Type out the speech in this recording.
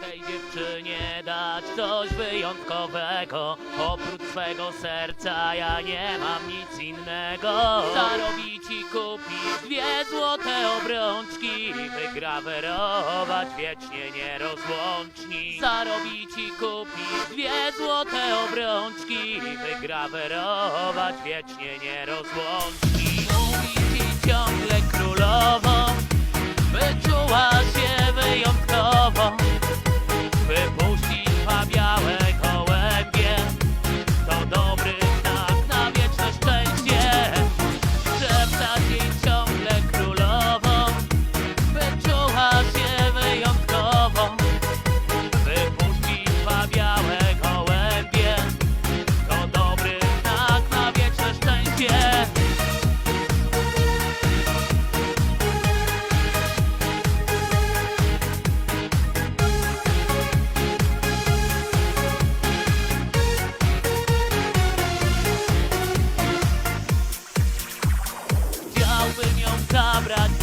Tej dziewczynie dać coś wyjątkowego. Oprócz swego serca ja nie mam nic innego. Zarobić i kupić dwie złote obrączki. Wygrawerować wiecznie nierozłączni. Zarobić i kupić dwie złote obrączki. Wygrawerować wiecznie nierozłączni Chciałbym ją zabrać